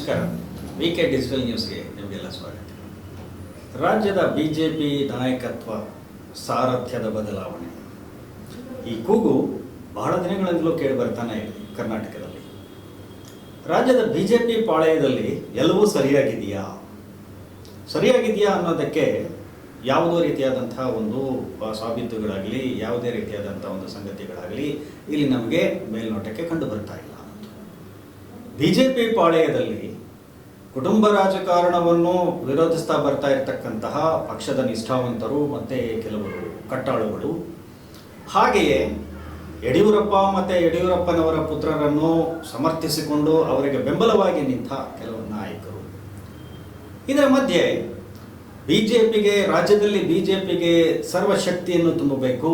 ನಮಸ್ಕಾರ. V K digital ನ್ಯೂಸ್ಗೆ ನಿಮಗೆಲ್ಲ ಸ್ವಾಗತ. ರಾಜ್ಯದ ಬಿ ಜೆ ಪಿ ನಾಯಕತ್ವ ಸಾರಥ್ಯದ ಬದಲಾವಣೆ. ಈ ಕೂಗು ಬಹಳ ದಿನಗಳಿಂದಲೂ ಕೇಳಿ ಬರ್ತಾನೆ ಕರ್ನಾಟಕದಲ್ಲಿ. ರಾಜ್ಯದ ಬಿ ಜೆ ಪಿ ಪಾಳೆಯದಲ್ಲಿ ಎಲ್ಲವೂ ಸರಿಯಾಗಿದೆಯಾ? ಸರಿಯಾಗಿದೆಯಾ ಅನ್ನೋದಕ್ಕೆ ಯಾವುದೋ ರೀತಿಯಾದಂತಹ ಒಂದು ಸಾಬೀತುಗಳಾಗಲಿ, ಯಾವುದೇ ರೀತಿಯಾದಂಥ ಒಂದು ಸಂಗತಿಗಳಾಗಲಿ ಇಲ್ಲಿ ನಮಗೆ ಮೇಲ್ನೋಟಕ್ಕೆ ಕಂಡು ಬರ್ತಾ ಇಲ್ಲ ಬಿ ಜೆ ಪಿ ಪಾಳೆಯದಲ್ಲಿ ಕುಟುಂಬ ರಾಜಕಾರಣವನ್ನು ವಿರೋಧಿಸ್ತಾ ಬರ್ತಾ ಇರತಕ್ಕಂತಹ ಪಕ್ಷದ ನಿಷ್ಠಾವಂತರು ಮತ್ತೆ ಕೆಲವರು ಕಟ್ಟಾಳುಗಳು. ಹಾಗೆಯೇ ಯಡಿಯೂರಪ್ಪ ಮತ್ತು ಯಡಿಯೂರಪ್ಪನವರ ಪುತ್ರರನ್ನು ಸಮರ್ಥಿಸಿಕೊಂಡು ಅವರಿಗೆ ಬೆಂಬಲವಾಗಿ ನಿಂತ ಕೆಲವು ನಾಯಕರು. ಇದರ ಮಧ್ಯೆ ಬಿ ಜೆ ಪಿಗೆ ರಾಜ್ಯದಲ್ಲಿ ಬಿ ಜೆ ಪಿಗೆ ಸರ್ವಶಕ್ತಿಯನ್ನು ತುಂಬಬೇಕು,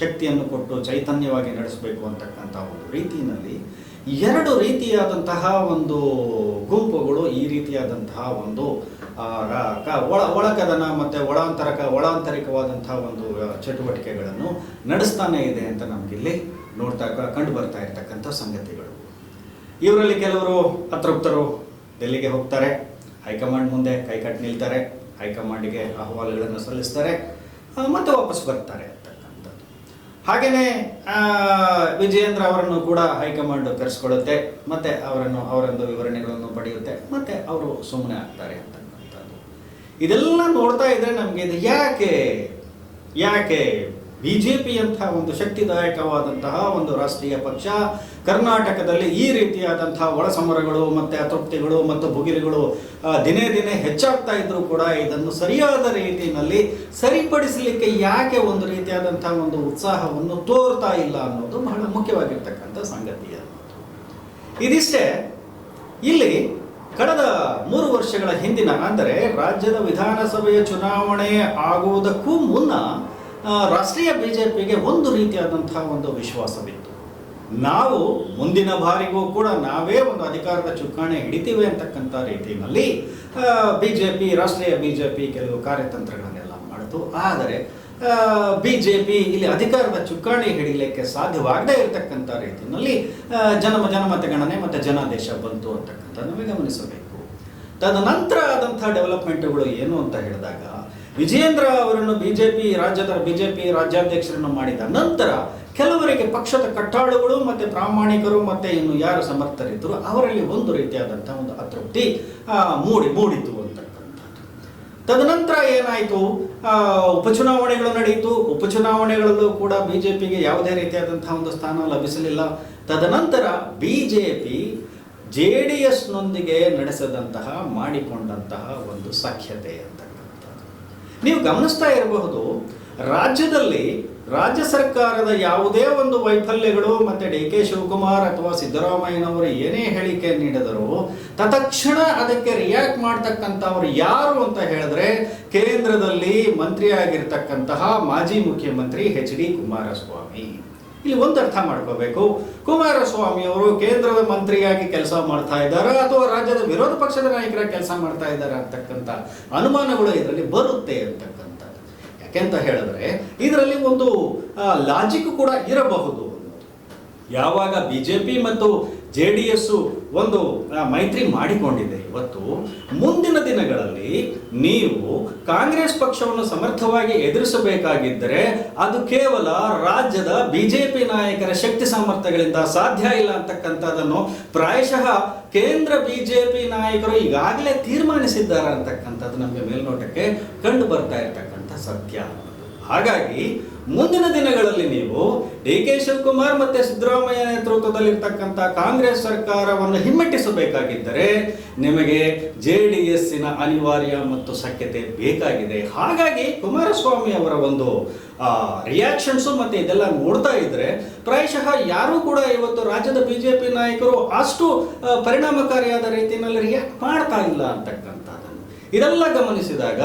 ಶಕ್ತಿಯನ್ನು ಕೊಟ್ಟು ಚೈತನ್ಯವಾಗಿ ನಡೆಸಬೇಕು ಅಂತಕ್ಕಂಥ ಒಂದು ರೀತಿಯಲ್ಲಿ ಎರಡು ರೀತಿಯಾದಂತಹ ಒಂದು ಗುಂಪುಗಳು ಈ ರೀತಿಯಾದಂತಹ ಒಂದು ಒಳ, ಒಳಕದನ ಮತ್ತು ಒಳಾಂತರಕ, ಒಳಾಂತರಿಕವಾದಂತಹ ಒಂದು ಚಟುವಟಿಕೆಗಳನ್ನು ನಡೆಸ್ತಾನೆ ಇದೆ ಅಂತ ನಮಗಿಲ್ಲಿ ನೋಡ್ತಾ, ಕಂಡು ಬರ್ತಾ ಇರ್ತಕ್ಕಂಥ ಸಂಗತಿಗಳು. ಇವರಲ್ಲಿ ಕೆಲವರು ಅತೃಪ್ತರು ಡೆಲ್ಲಿಗೆ ಹೋಗ್ತಾರೆ? ಹೈಕಮಾಂಡ್ ಮುಂದೆ ಕೈಕಟ್ಟು ನಿಲ್ತಾರೆ, ಹೈಕಮಾಂಡ್ಗೆ ಅಹವಾಲುಗಳನ್ನು ಸಲ್ಲಿಸ್ತಾರೆ ಮತ್ತು ವಾಪಸ್ ಬರ್ತಾರೆ ಅಂತಕ್ಕಂಥದ್ದು ಹಾಗೆಯೇ ವಿಜಯೇಂದ್ರ ಅವರನ್ನು ಕೂಡ ಹೈಕಮಾಂಡ್ ಕರೆಸ್ಕೊಳ್ಳುತ್ತೆ, ಮತ್ತೆ ಅವರನ್ನು, ಅವರೊಂದು ವಿವರಣೆಗಳನ್ನು ಪಡೆಯುತ್ತೆ, ಮತ್ತೆ ಅವರು ಸುಮ್ಮನೆ ಆಗ್ತಾರೆ ಅಂತಕ್ಕಂಥದ್ದು. ಇದೆಲ್ಲ ನೋಡ್ತಾ ಇದ್ರೆ ನಮಗೆ ಇದು ಯಾಕೆ ಯಾಕೆ ಬಿ ಜೆ ಪಿಯಂತಹ ಒಂದು ಶಕ್ತಿದಾಯಕವಾದಂತಹ ಒಂದು ರಾಷ್ಟ್ರೀಯ ಪಕ್ಷ, ಕರ್ನಾಟಕದಲ್ಲಿ ಈ ರೀತಿಯಾದಂತಹ ಒಳಸಮರಗಳು ಮತ್ತು ಅತೃಪ್ತಿಗಳು ಮತ್ತು ಭುಗಿಲುಗಳು ದಿನೇ ದಿನೇ ಹೆಚ್ಚಾಗ್ತಾ ಇದ್ದರೂ ಕೂಡ ಇದನ್ನು ಸರಿಯಾದ ರೀತಿಯಲ್ಲಿ ಸರಿಪಡಿಸಲಿಕ್ಕೆ ಯಾಕೆ ಒಂದು ರೀತಿಯಾದಂತಹ ಒಂದು ಉತ್ಸಾಹವನ್ನು ತೋರ್ತಾ ಇಲ್ಲ ಅನ್ನೋದು ಬಹಳ ಮುಖ್ಯವಾಗಿರ್ತಕ್ಕಂಥ ಸಂಗತಿ ಇದಿಷ್ಟೇ, ಇಲ್ಲಿ ಕಳೆದ ಮೂರು ವರ್ಷಗಳ ಹಿಂದಿನ, ಅಂದರೆ ರಾಜ್ಯದ ವಿಧಾನಸಭೆಯ ಚುನಾವಣೆ ಆಗುವುದಕ್ಕೂ ಮುನ್ನ ರಾಷ್ಟ್ರೀಯ ಪಿಗೆ ಒಂದು ರೀತಿಯಾದಂತಹ ಒಂದು ವಿಶ್ವಾಸವಿತ್ತು. ನಾವು ಮುಂದಿನ ಬಾರಿಗೂ ಕೂಡ ನಾವೇ ಒಂದು ಅಧಿಕಾರದ ಚುಕ್ಕಾಣೆ ಹಿಡಿತೀವಿ ಅಂತಕ್ಕಂಥ ರೀತಿಯಲ್ಲಿ ಬಿ ಜೆ ಪಿ ರಾಷ್ಟ್ರೀಯ ಬಿ ಜೆ ಪಿ ಕೆಲವು ಕಾರ್ಯತಂತ್ರಗಳನ್ನೆಲ್ಲ ಮಾಡಿತು. ಆದರೆ ಬಿ ಜೆ ಪಿ ಇಲ್ಲಿ ಅಧಿಕಾರದ ಚುಕ್ಕಾಣಿ ಹಿಡಿಯಲಿಕ್ಕೆ ಸಾಧ್ಯವಾಗದೇ ಇರತಕ್ಕಂಥ ರೀತಿಯಲ್ಲಿ ಜನಮ ಜನಮತಗಣನೆ ಮತ್ತು ಜನಾದೇಶ ಬಂತು ಅಂತಕ್ಕಂಥದ್ದನ್ನು ಗಮನಿಸಬೇಕು ತದನಂತರ ಆದಂಥ ಡೆವಲಪ್ಮೆಂಟ್ಗಳು ಏನು ಅಂತ ಹೇಳಿದಾಗ ವಿಜಯೇಂದ್ರ ಅವರನ್ನು ಬಿಜೆಪಿ ರಾಜ್ಯದ ಬಿಜೆಪಿ ರಾಜ್ಯಾಧ್ಯಕ್ಷರನ್ನು ಮಾಡಿದ ನಂತರ ಕೆಲವರಿಗೆ ಪಕ್ಷದ ಕಟ್ಟಾಳುಗಳು ಮತ್ತು ಪ್ರಾಮಾಣಿಕರು ಮತ್ತು ಇನ್ನು ಯಾರು ಸಮರ್ಥರಿದ್ದರು ಅವರಲ್ಲಿ ಒಂದು ರೀತಿಯಾದಂಥ ಒಂದು ಅತೃಪ್ತಿ ಮೂಡಿ, ಮೂಡಿತು ಅಂತಕ್ಕಂಥದ್ದು. ತದನಂತರ ಏನಾಯಿತು? ಉಪಚುನಾವಣೆಗಳು ನಡೆಯಿತು. ಉಪಚುನಾವಣೆಗಳಲ್ಲೂ ಕೂಡ ಬಿಜೆಪಿಗೆ ಯಾವುದೇ ರೀತಿಯಾದಂತಹ ಒಂದು ಸ್ಥಾನ ಲಭಿಸಲಿಲ್ಲ. ತದನಂತರ ಬಿಜೆಪಿ ಜೆ ಡಿ ಎಸ್ನೊಂದಿಗೆ ನಡೆಸದಂತಹ, ಮಾಡಿಕೊಂಡಂತಹ ಒಂದು ಸಖ್ಯತೆ ಅಂತಕ್ಕಂಥದ್ದು. ನೀವು ಗಮನಿಸ್ತಾ ಇರಬಹುದು, ರಾಜ್ಯದಲ್ಲಿ ರಾಜ್ಯ ಸರ್ಕಾರದ ಯಾವುದೇ ಒಂದು ವೈಫಲ್ಯಗಳು ಮತ್ತೆ ಡಿ ಕೆ ಶಿವಕುಮಾರ್ ಅಥವಾ ಸಿದ್ದರಾಮಯ್ಯನವರು ಏನೇ ಹೇಳಿಕೆ ನೀಡಿದರೂ, ತತ್ಕ್ಷಣ ಅದಕ್ಕೆ ರಿಯಾಕ್ಟ್ ಮಾಡ್ತಕ್ಕಂಥವ್ರು ಯಾರು ಅಂತ ಹೇಳಿದ್ರೆ ಕೇಂದ್ರದಲ್ಲಿ ಮಂತ್ರಿಯಾಗಿರ್ತಕ್ಕಂತಹ ಮಾಜಿ ಮುಖ್ಯಮಂತ್ರಿ ಎಚ್ ಡಿ ಕುಮಾರಸ್ವಾಮಿ. ಇಲ್ಲಿ ಒಂದು ಅರ್ಥ ಮಾಡ್ಕೋಬೇಕು ಕುಮಾರಸ್ವಾಮಿ ಅವರು ಕೇಂದ್ರದ ಮಂತ್ರಿಯಾಗಿ ಕೆಲಸ ಮಾಡ್ತಾ ಇದ್ದಾರೆ ಅಥವಾ ರಾಜ್ಯದ ವಿರೋಧ ಪಕ್ಷದ ನಾಯಕರ ಕೆಲಸ ಮಾಡ್ತಾ ಇದ್ದಾರೆ ಅಂತಕ್ಕಂಥ ಅನುಮಾನಗಳು ಇದರಲ್ಲಿ ಬರುತ್ತೆ ಅಂತಕ್ಕಂಥದ್ದು ಯಾಕೆಂತ ಹೇಳಿದ್ರೆ, ಇದರಲ್ಲಿ ಒಂದು ಲಾಜಿಕ್ ಕೂಡ ಇರಬಹುದು. ಯಾವಾಗ ಬಿಜೆಪಿ ಮತ್ತು ಜೆ ಡಿ ಎಸ್ ಒಂದು ಮೈತ್ರಿ ಮಾಡಿಕೊಂಡಿದೆ ಇವತ್ತು ಮುಂದಿನ ದಿನಗಳಲ್ಲಿ ನೀವು ಕಾಂಗ್ರೆಸ್ ಪಕ್ಷವನ್ನು ಸಮರ್ಥವಾಗಿ ಎದುರಿಸಬೇಕಾಗಿದ್ದರೆ ಅದು ಕೇವಲ ರಾಜ್ಯದ ಬಿಜೆಪಿ ನಾಯಕರ ಶಕ್ತಿ ಸಾಮರ್ಥ್ಯಗಳಿಂದ ಸಾಧ್ಯ ಇಲ್ಲ ಅಂತಕ್ಕಂಥದ್ದನ್ನು ಪ್ರಾಯಶಃ ಕೇಂದ್ರ ಬಿಜೆಪಿ ನಾಯಕರು ಈಗಾಗಲೇ ತೀರ್ಮಾನಿಸಿದ್ದಾರೆ ಅಂತಕ್ಕಂಥದ್ದು ನಮಗೆ ಮೇಲ್ನೋಟಕ್ಕೆ ಕಂಡು ಬರ್ತಾ ಇರತಕ್ಕಂಥ ಸತ್ಯ. ಹಾಗಾಗಿ ಮುಂದಿನ ದಿನಗಳಲ್ಲಿ ನೀವು ಡಿ ಕೆ ಶಿವಕುಮಾರ್ ಮತ್ತೆ ಸಿದ್ದರಾಮಯ್ಯ ನೇತೃತ್ವದಲ್ಲಿರ್ತಕ್ಕಂಥ ಕಾಂಗ್ರೆಸ್ ಸರ್ಕಾರವನ್ನು ಹಿಮ್ಮೆಟ್ಟಿಸಬೇಕಾಗಿದ್ದರೆ ನಿಮಗೆ ಜೆ ಡಿ ಎಸ್ಸಿನ ಅನಿವಾರ್ಯ ಮತ್ತು ಸಖ್ಯತೆ ಬೇಕಾಗಿದೆ. ಹಾಗಾಗಿ ಕುಮಾರಸ್ವಾಮಿ ಅವರ ಒಂದು ರಿಯಾಕ್ಷನ್ಸು ಮತ್ತೆ ಇದೆಲ್ಲ ನೋಡ್ತಾ ಇದ್ರೆ ಪ್ರಾಯಶಃ ಯಾರೂ ಕೂಡ ಇವತ್ತು ರಾಜ್ಯದ ಬಿಜೆಪಿ ನಾಯಕರು ಅಷ್ಟು ಪರಿಣಾಮಕಾರಿಯಾದ ರೀತಿಯಲ್ಲಿ ರಿಯಾಕ್ಟ್ ಮಾಡ್ತಾ ಇಲ್ಲ ಅಂತಕ್ಕಂಥದ್ದನ್ನು. ಇದೆಲ್ಲ ಗಮನಿಸಿದಾಗ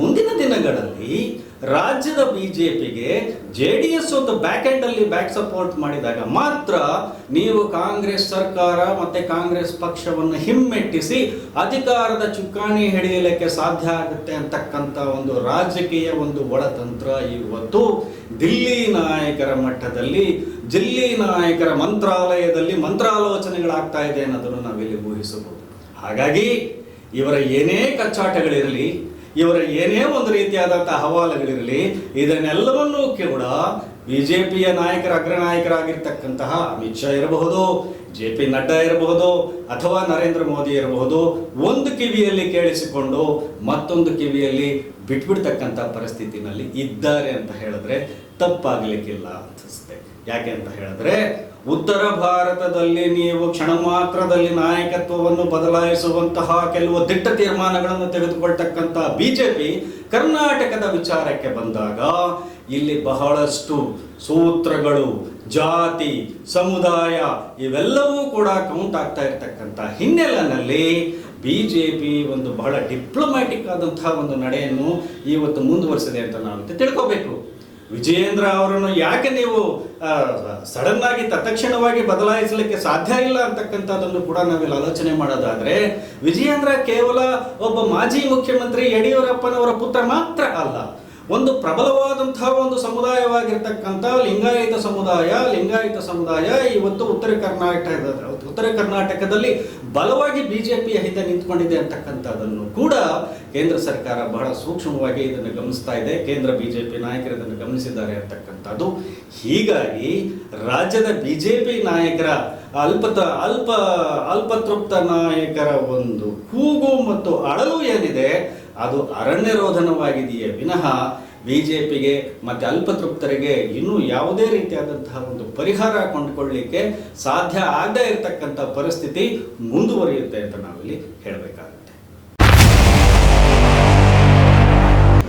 ಮುಂದಿನ ದಿನಗಳಲ್ಲಿ ರಾಜ್ಯದ ಬಿಜೆಪಿಗೆ ಜೆ ಡಿ ಎಸ್ ಒಂದು ಬ್ಯಾಕ್ ಎಂಡ್ ಅಲ್ಲಿ ಬ್ಯಾಕ್ ಸಪೋರ್ಟ್ ಮಾಡಿದಾಗ ಮಾತ್ರ ನೀವು ಕಾಂಗ್ರೆಸ್ ಸರ್ಕಾರ ಮತ್ತೆ ಕಾಂಗ್ರೆಸ್ ಪಕ್ಷವನ್ನು ಹಿಮ್ಮೆಟ್ಟಿಸಿ ಅಧಿಕಾರದ ಚುಕ್ಕಾಣಿ ಹಿಡಿಯಲಿಕ್ಕೆ ಸಾಧ್ಯ ಆಗುತ್ತೆ ಅಂತಕ್ಕಂಥ ಒಂದು ರಾಜಕೀಯ ಒಂದು ಒಳತಂತ್ರ ಇವತ್ತು ದಿಲ್ಲಿ ನಾಯಕರ ಮಟ್ಟದಲ್ಲಿ, ಜಿಲ್ಲಿ ನಾಯಕರ ಮಂತ್ರಾಲಯದಲ್ಲಿ ಮಂತ್ರಾಲೋಚನೆಗಳಾಗ್ತಾ ಇದೆ ಅನ್ನೋದನ್ನು ನಾವಿಲ್ಲಿ ಊಹಿಸಬಹುದು. ಹಾಗಾಗಿ ಇವರ ಏನೇ ಕಚ್ಚಾಟಗಳಿರಲಿ ಇವರ ಏನೇ ಒಂದು ರೀತಿಯಾದಂಥ ಹವಾಲುಗಳಿರಲಿ ಇದನ್ನೆಲ್ಲವನ್ನೂ ಕೂಡ ಬಿಜೆಪಿಯ ನಾಯಕರ ಅಗ್ರನಾಯಕರಾಗಿರ್ತಕ್ಕಂತಹ ಅಮಿತ್ ಶಾ ಇರಬಹುದು, ಜೆ ಪಿ ನಡ್ಡಾ ಇರಬಹುದು, ಅಥವಾ ನರೇಂದ್ರ ಮೋದಿ ಇರಬಹುದು, ಒಂದು ಕಿವಿಯಲ್ಲಿ ಕೇಳಿಸಿಕೊಂಡು ಮತ್ತೊಂದು ಕಿವಿಯಲ್ಲಿ ಬಿಟ್ಬಿಡ್ತಕ್ಕಂಥ ಪರಿಸ್ಥಿತಿನಲ್ಲಿ ಇದ್ದಾರೆ ಅಂತ ಹೇಳಿದ್ರೆ ತಪ್ಪಾಗಲಿಕ್ಕಿಲ್ಲ ಅನಿಸುತ್ತೆ. ಯಾಕೆ ಅಂತ ಹೇಳಿದ್ರೆ, ಉತ್ತರ ಭಾರತದಲ್ಲಿ ನೀವು ಕ್ಷಣ ಮಾತ್ರದಲ್ಲಿ ನಾಯಕತ್ವವನ್ನು ಬದಲಾಯಿಸುವಂತಹ ಕೆಲವು ದಿಟ್ಟ ತೀರ್ಮಾನಗಳನ್ನು ತೆಗೆದುಕೊಳ್ತಕ್ಕಂಥ ಬಿಜೆಪಿ ಕರ್ನಾಟಕದ ವಿಚಾರಕ್ಕೆ ಬಂದಾಗ, ಇಲ್ಲಿ ಬಹಳಷ್ಟು ಸೂತ್ರಗಳು, ಜಾತಿ, ಸಮುದಾಯ ಇವೆಲ್ಲವೂ ಕೂಡ ಕೌಂಟ್ ಆಗ್ತಾ ಇರತಕ್ಕಂಥ ಹಿನ್ನೆಲೆಯಲ್ಲಿ ಬಿಜೆಪಿ ಒಂದು ಬಹಳ ಡಿಪ್ಲೊಮ್ಯಾಟಿಕ್ ಆದಂತಹ ಒಂದು ನಡೆಯನ್ನು ಇವತ್ತು ಮುಂದುವರಿಸಿದೆ ಅಂತ ನಾವು ತಿಳ್ಕೋಬೇಕು. ವಿಜಯೇಂದ್ರ ಅವರನ್ನು ಯಾಕೆ ನೀವು ಸಡನ್ ಆಗಿ ತತ್ಕ್ಷಣವಾಗಿ ಬದಲಾಯಿಸಲಿಕ್ಕೆ ಸಾಧ್ಯ ಇಲ್ಲ ಅಂತಕ್ಕಂಥದ್ದನ್ನು ಕೂಡ ನಾವಿಲ್ಲಿ ಆಲೋಚನೆ ಮಾಡೋದಾದ್ರೆ, ವಿಜಯೇಂದ್ರ ಕೇವಲ ಒಬ್ಬ ಮಾಜಿ ಮುಖ್ಯಮಂತ್ರಿ ಯಡಿಯೂರಪ್ಪನವರ ಪುತ್ರ ಮಾತ್ರ ಅಲ್ಲ. ಒಂದು ಪ್ರಬಲವಾದಂತಹ ಒಂದು ಸಮುದಾಯವಾಗಿರ್ತಕ್ಕಂಥ ಲಿಂಗಾಯತ ಸಮುದಾಯ ಲಿಂಗಾಯತ ಸಮುದಾಯ, ಇವತ್ತು ಉತ್ತರ ಕರ್ನಾಟಕದ ಉತ್ತರ ಕರ್ನಾಟಕದಲ್ಲಿ ಬಲವಾಗಿ ಬಿಜೆಪಿಯ ಹಿತ ನಿಂತ್ಕೊಂಡಿದೆ ಅಂತಕ್ಕಂಥದ್ದನ್ನು ಕೂಡ ಕೇಂದ್ರ ಸರ್ಕಾರ ಬಹಳ ಸೂಕ್ಷ್ಮವಾಗಿ ಇದನ್ನು ಗಮನಿಸ್ತಾ ಇದೆ. ಕೇಂದ್ರ ಬಿಜೆಪಿ ನಾಯಕರು ಇದನ್ನು ಗಮನಿಸಿದ್ದಾರೆ ಅಂತಕ್ಕಂಥದ್ದು. ಹೀಗಾಗಿ ರಾಜ್ಯದ ಬಿಜೆಪಿ ನಾಯಕರ ಅಲ್ಪತ, ಅಲ್ಪ, ಅಲ್ಪತೃಪ್ತ ನಾಯಕರ ಒಂದು ಕೂಗು ಮತ್ತು ಅಳಲು ಏನಿದೆ ಅದು ಅರಣ್ಯ ರೋಧನವಾಗಿದೆಯೇ ವಿನಃ ಬಿಜೆಪಿಗೆ ಮತ್ತೆ ಅಲ್ಪತೃಪ್ತರಿಗೆ ಇನ್ನೂ ಯಾವುದೇ ರೀತಿಯಾದಂತಹ ಒಂದು ಪರಿಹಾರ ಕೊಂಡುಕೊಳ್ಳಲಿಕ್ಕೆ ಸಾಧ್ಯ ಆಗದೇ ಇರತಕ್ಕಂಥ ಪರಿಸ್ಥಿತಿ ಮುಂದುವರಿಯುತ್ತೆ ಅಂತ ನಾವಿಲ್ಲಿ ಹೇಳಬೇಕಾಗುತ್ತೆ.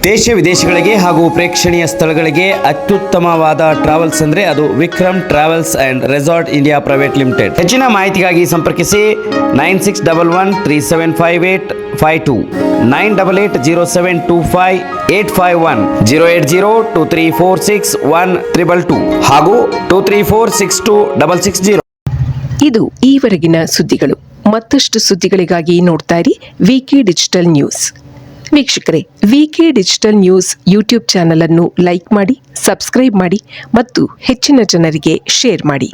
ದೇಶ ವಿದೇಶಗಳಿಗೆ ಹಾಗೂ ಪ್ರೇಕ್ಷಣೀಯ ಸ್ಥಳಗಳಿಗೆ ಅತ್ಯುತ್ತಮವಾದ ಟ್ರಾವೆಲ್ಸ್ ಅಂದರೆ ಅದು Vikram travels and resort India private limited. ಹೆಚ್ಚಿನ ಮಾಹಿತಿಗಾಗಿ ಸಂಪರ್ಕಿಸಿ nine six double one three seven five eight five two nine double eight zero seven two five eight five one zero eight zero two three four six one triple two ಹಾಗೂ two three four six two double six zero. ಇದು ಈವರೆಗಿನ ಸುದ್ದಿಗಳು. ಮತ್ತಷ್ಟು ಸುದ್ದಿಗಳಿಗಾಗಿ ನೋಡ್ತಾ ಇರಿ VK digital news ವೀಕ್ಷಕರೇ VK digital news YouTube channel ಅನ್ನು ಲೈಕ್ ಮಾಡಿ ಸಬ್ಸ್ಕ್ರೈಬ್ ಮಾಡಿ ಮತ್ತು ಹೆಚ್ಚಿನ ಜನರಿಗೆ ಶೇರ್ ಮಾಡಿ.